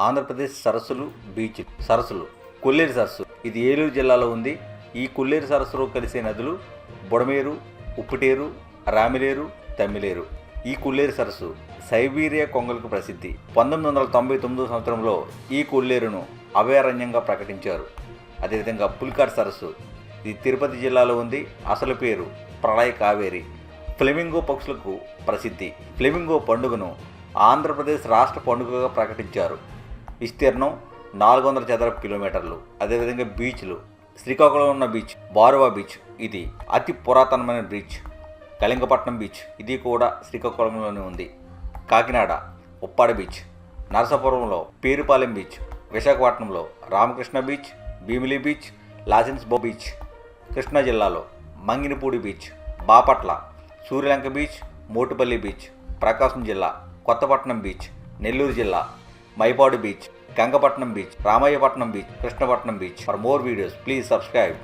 ఆంధ్రప్రదేశ్ సరస్సులు బీచ్ సరస్సులు కొల్లేరు సరస్సు. ఇది ఏలూరు జిల్లాలో ఉంది. ఈ కొల్లేరు సరస్సులో కలిసే నదులు బుడమేరు ఉప్పుటేరు రామిలేరు తమ్మిలేరు. ఈ కొల్లేరు సరస్సు సైబీరియా కొంగలకు ప్రసిద్ధి. పంతొమ్మిది వందల తొంభై తొమ్మిదో సంవత్సరంలో ఈ కొల్లేరును అభయారణ్యంగా ప్రకటించారు. అదేవిధంగా పుల్కార్ సరస్సు. ఇది తిరుపతి జిల్లాలో ఉంది. అసలు పేరు ప్రళయ కావేరి. ఫ్లెమింగో పక్షులకు ప్రసిద్ధి. ఫ్లెమింగో పండుగను ఆంధ్రప్రదేశ్ రాష్ట్ర పండుగగా ప్రకటించారు. విస్తీర్ణం నాలుగు వందల చదరపు కిలోమీటర్లు. అదేవిధంగా బీచ్లు శ్రీకాకుళం ఉన్న బీచ్ బారువా బీచ్ ఇది అతి పురాతనమైన బీచ్. కళింగపట్నం బీచ్ ఇది కూడా శ్రీకాకుళంలోనే ఉంది. కాకినాడ ఉప్పాడ బీచ్ నరసాపురంలో పేరుపాలెం బీచ్ విశాఖపట్నంలో Ramakrishna beach Bheemili beach Lawson's Bay beach. Krishna జిల్లాలో Manginapudi beach Bapatla Suryalanka beach Motupalli beach Prakasam జిల్లా కొత్తపట్నం బీచ్ నెల్లూరు జిల్లా Mypadu beach Gangapatnam beach Ramayapatnam beach Krishnapatnam beach. For more videos please subscribe.